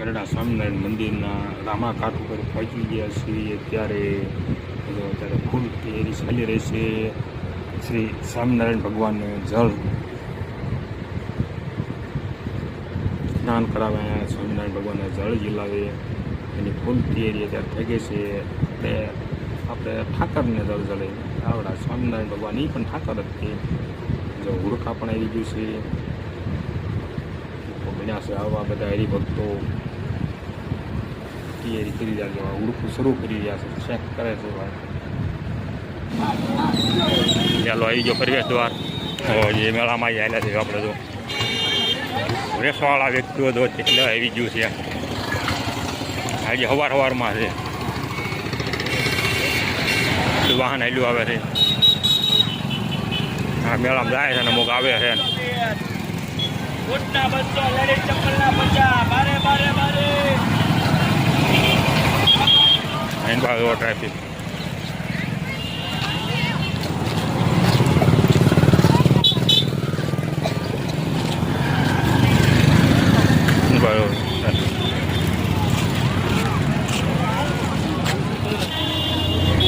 ગરડા સ્વામિનારાયણ મંદિરના રામા ઘાટ ઉપર પહોંચી ગયા છીએ. ત્યારે અત્યારે ફૂલ તૈયારી ચાલી રહી છે. શ્રી સ્વામિનારાયણ ભગવાનને જળ સ્નાન કરાવે, સ્વામિનારાયણ ભગવાનને જળ જીલાવે. એની ફૂલ તૈયારી અત્યારે થઈ ગઈ છે. એટલે આપણે ઠાકરને જળ જળે આવડા સ્વામિનારાયણ ભગવાન એ પણ ઠાકર જ તે જો હુડકા પણ આવી ગયું છે. બન્યા છે આવા બધા હરિભક્તો. તૈયારી કરી રહ્યા છે શરૂ કરી રહ્યા છે ચેક કરે છે ભાઈ ચાલો, આવી ગયો પ્રવેશ દ્વાર. જે મેળામાં આવેલા છે આપણે તો રેસવાળા વ્યક્તિઓ તો એટલે આવી ગયું છે. આજે સવાર સવારમાં છે. વાહન હેલું આવે છે. હા મેળામાં જાય છે ને અમુક આવે છે કોટના એની પાસે ટ્રાફિક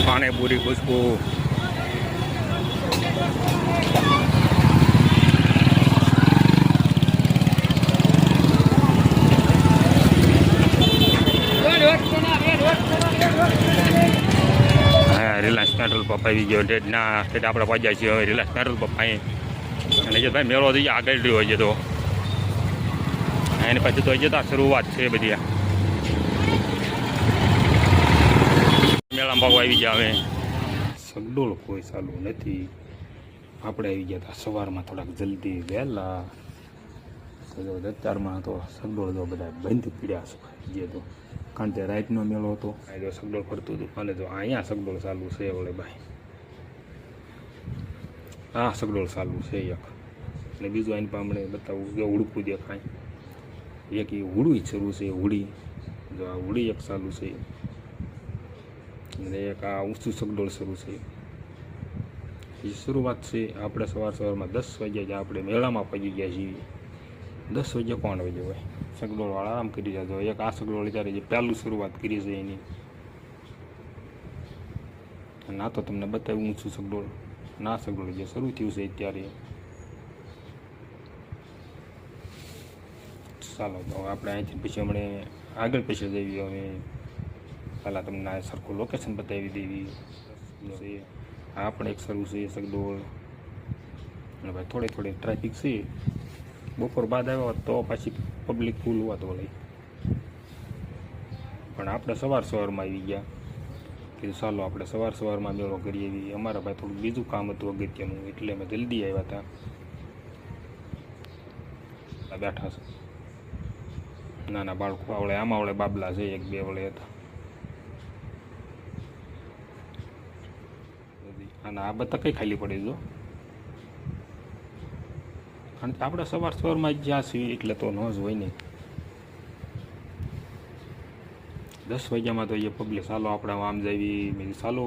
પાણીપુરી ખુશ્બુ હા રિલાયન્સ પેટ્રોલ પંપ આવી ગયો ડેડના ડેડ આપણે પહોંચ્યા છીએ હવે રિલાયન્સ પેટ્રોલ પંપ અહીં. અને જે ભાઈ મેળો થઈ આગળ રહ્યો હોય છે તો. એની પછી તો હજી તો આ શરૂઆત છે બધી મેળામાં ભાવ આવી ગયા હવે. સગડોળ કોઈ ચાલુ નથી. આપણે આવી ગયા હતા સવારમાં થોડાક જલ્દી વહેલા. અત્યારમાં તો સગડોળ તો બધા બંધ પીડ્યા છે જે તો. કારણ કે રાતનો મેળો હતો. જો સગડોળ ફરતું હતું. અને જો અહીંયા સગડોળ ચાલુ છે ઓલે ભાઈ. આ સગડોળ ચાલુ છે એક. અને બીજું આની પામણે બતાવું. કે ઉડકું દેખાય. એક એ હુડી શરૂ છે, હુડી. જો આ હુડી એક ચાલુ છે. અને એક આ ઊંચું સગડોળ શરૂ છે. એ શરૂઆત છે આપણે સવાર સવારમાં દસ વાગ્યા આપણે મેળામાં પહોંચી ગયા છીએ. દસ વાગ્યા કોણ વાગે હોય? સગડોળવાળા, આમ કરી જતો એક આ સગડોળ ત્યારે જે પહેલું શરૂઆત કરી છે એની. ના તો તમને બતાવ્યું ઊંચું સગડોળ. ના સગડોળ જે શરૂ થયું છે ત્યારે ચાલો, તો આપણે અહીંથી પછી હમણે આગળ પછી જઈએ. હવે પહેલાં તમને આ સરખું લોકેશન બતાવી દેવી. છે. આ પણ એક શરૂ છે, સગડોળ. અને ભાઈ થોડે થોડે ટ્રાફિક છે. બપોર બાદ આવ્યો હોત તો પાછી પબ્લિક ફૂલ હોત વળી. પણ આપણે સવાર સવારમાં આવી ગયા. કીધું, ચાલો, આપણે સવાર સવારમાં મેળો કરીએ એવી. અમારા ભાઈ થોડું બીજું કામ હતું અગત્યનું, એટલે અમે જલ્દી આવ્યા હતા. બેઠા છે. નાના બાળકો, આવડે આમાં આવડે બાબલા છે, એક બે વળે હતા. અને આ બધા કંઈ ખાલી પડી જો? કારણ કે આપણે સવાર સવારમાં જ્યાં છીએ એટલે તો ન જ હોય ને. દસ વાગ્યામાં તો એ પબ્લિક ચાલો આપણે આમ જઈએ મેં ચાલો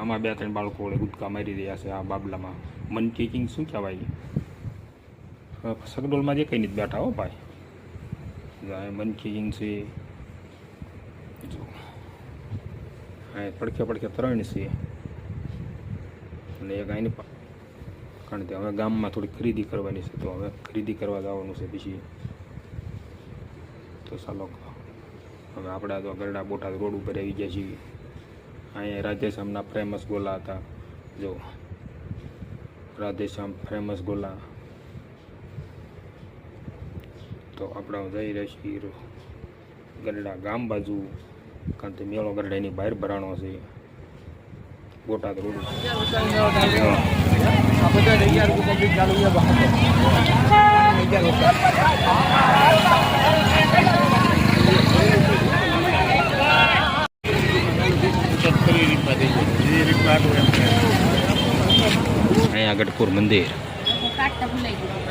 આમાં બે ત્રણ બાળકો વડે ગુટકા મારી રહ્યા છે આ બાબલામાં. મન કિકિંગ શું કહેવાય? હવે સગડોલમાં જે કંઈ નથી બેઠા હો ભાઈ. મન કિકિંગ છે. હા પડખે પડખે ત્રણ છે. અને એક આની કારણ કે હવે ગામમાં થોડી ખરીદી કરવાની છે, તો હવે ખરીદી કરવા જવાનું છે પછી. તો ચાલો. હવે આપણે તો ગરડા બોટાદ રોડ ઉપર આવી ગયા છીએ. અહીંયા રાધેશ્યામના ફેમસ ગોલા હતા. જો, રાધેશ્યામ ફેમસ ગોલા. તો આપણે જઈ રહ્યા ગરડા ગામ બાજુ. કારણ કે મેળો ગરડાની બહાર ભરાણો છે. બોટાદ રોડ બધા અગિયાર પબ્લિક ચાલુ છે અહીંયા ગઢપુર મંદિર. કાઢતા ભૂલાઈ ગયું.